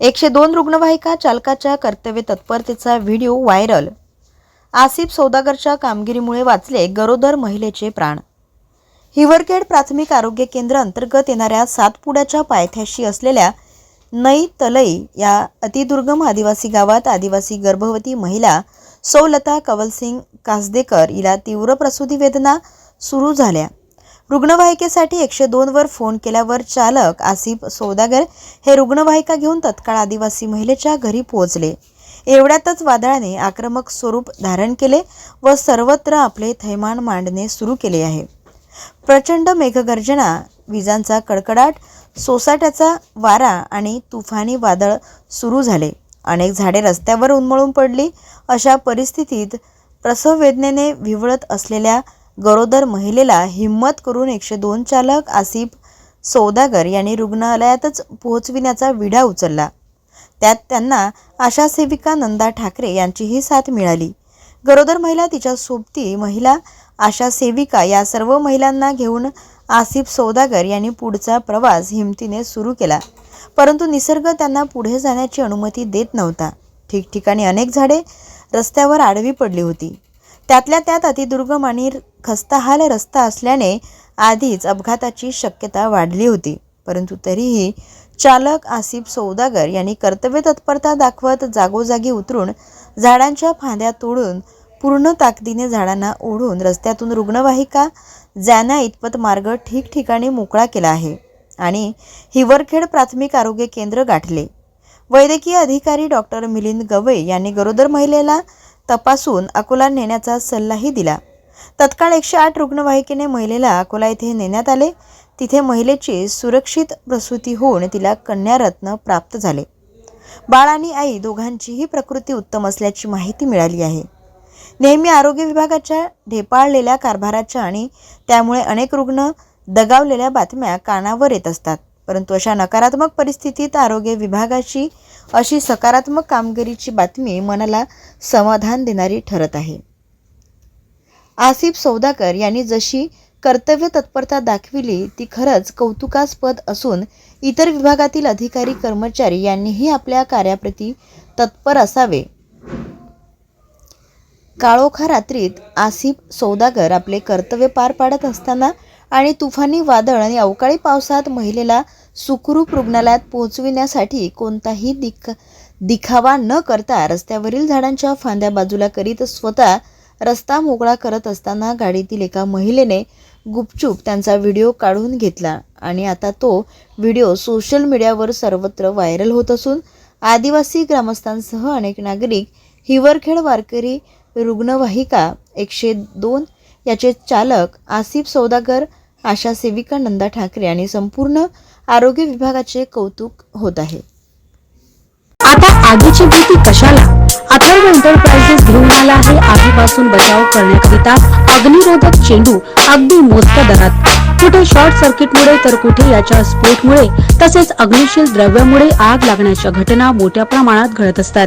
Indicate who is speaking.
Speaker 1: एकशे दोन रुग्णवाहिका चालकाच्या कर्तव्य तत्परतेचा व्हिडिओ व्हायरल. आसिफ सौदागरच्या कामगिरीमुळे वाचले गरोदर महिलेचे प्राण. हिवरखेड प्राथमिक आरोग्य केंद्र अंतर्गत येणाऱ्या सातपुड्याच्या पायथ्याशी असलेल्या नई तलई या अतिदुर्गम आदिवासी गावात आदिवासी गर्भवती महिला सौलता कवलसिंग कासदेकर हिला तीव्र प्रसूती वेदना सुरू झाल्या. रुग्णवाहिकेसाठी एकशे दोनवर फोन केल्यावर चालक आसिफ सौदागर हे रुग्णवाहिका घेऊन तत्काळ आदिवासी महिलेच्या घरी पोहोचले. एवढ्यातच वादळाने आक्रमक स्वरूप धारण केले व सर्वत्र आपले थैमान मांडणे सुरू केले आहे. प्रचंड मेघगर्जना विजांचा कडकडाट सोसाट्याचा वारा आणि तुफानी वादळ सुरू झाले. अनेक झाडे रस्त्यावर उन्मळून पडली. अशा परिस्थितीत प्रसव वेदनेने विवळत असलेल्या गरोदर महिलेला हिंमत करून एकशे दोन चालक आसिफ सौदागर यांनी रुग्णालयातच पोहोचविण्याचा विडा उचलला. त्यात त्यांना आशा सेविका नंदा ठाकरे यांचीही साथ मिळाली. गरोदर महिला तिच्या सोबती महिला आशा सेविका या सर्व महिलांना घेऊन आसिफ सौदागर यांनी पुढचा प्रवास हिमतीने सुरू केला. परंतु निसर्ग त्यांना पुढे जाण्याची अनुमती देत नव्हता. ठिकठिकाणी अनेक झाडे रस्त्यावर आडवी पडली होती. त्यातल्या त्यात अतिदुर्गम आणि खस्ताहाल रस्ता असल्याने आधीच अपघाताची शक्यता वाढली होती. परंतु तरीही चालक आसिफ सौदागर यांनी कर्तव्य तत्परता दाखवत जागोजागी उतरून झाडांच्या फांद्या तोडून पूर्ण ताकदीने झाडांना ओढून रस्त्यातून रुग्णवाहिका जाण्या इतपत मार्ग ठिकठिकाणी मोकळा केला आहे आणि हिवरखेड प्राथमिक आरोग्य केंद्र गाठले. वैद्यकीय अधिकारी डॉक्टर मिलिंद गवई यांनी गरोदर महिलेला तपासून अकोला नेण्याचा सल्लाही दिला. तत्काळ एकशे आठ रुग्णवाहिकेने महिलेला अकोला येथे नेण्यात आले. तिथे महिलेची सुरक्षित प्रसूती होऊन तिला कन्यारत्न प्राप्त झाले. बाळ आणि आई दोघांचीही प्रकृती उत्तम असल्याची माहिती मिळाली आहे. नेहमी आरोग्य विभागाच्या ढेपाळलेल्या कारभाराच्या आणि त्यामुळे अनेक रुग्ण दगावलेल्या बातम्या कानावर येत असतात. परंतु अशा नकारात्मक परिस्थितीत आरोग्य विभागाची अशी सकारात्मक कामगिरीची बातमी मनाला समाधान देणारी ठरत आहे. आसिफ सौदाकर यांनी जशी कर्तव्य तत्परता दाखविली ती खरंच कौतुकास्पद असून इतर विभागातील अधिकारी कर्मचारी यांनीही आपल्या कार्याप्रती तत्पर असावे. काळोखा रात्रीत आसिफ सौदागर आपले कर्तव्य पार पाडत असताना आणि तुफानी वादळ आणि अवकाळी पावसात महिलेला सुखरूप रुग्णालयात पोहोचविण्यासाठी कोणताही दिख दिखावा न करता रस्त्यावरील झाडांच्या फांद्या बाजूला करीत स्वतः रस्ता मोकळा करत असताना गाडीतील एका महिलेने गुपचूप त्यांचा व्हिडिओ काढून घेतला. आणि आता तो व्हिडिओ सोशल मीडियावर सर्वत्र व्हायरल होत असून आदिवासी ग्रामस्थांसह अनेक नागरिक हिवरखेड वारकरी रुग्णवाहिका एकशे दोन याचे चालक आसिफ सौदागर आशा सेविका नंदा ठाकरे आणि संपूर्ण आरोग्य विभागाचे कौतुक होत आहे.
Speaker 2: आता आगीची भीती कशाला? अथर्व एंटरप्राइजेस घेऊन आला आहे आगीपासून बचाव करण्याकरिता अग्निरोधक चेंडू अगदी मोजक्या दरात. कुठे शॉर्ट सर्किटमुळे तर कुठे याच्या स्फोटमुळे तसेच अग्निशील द्रव्यामुळे आग लागण्याच्या घटना मोठ्या प्रमाणात घडत असतात.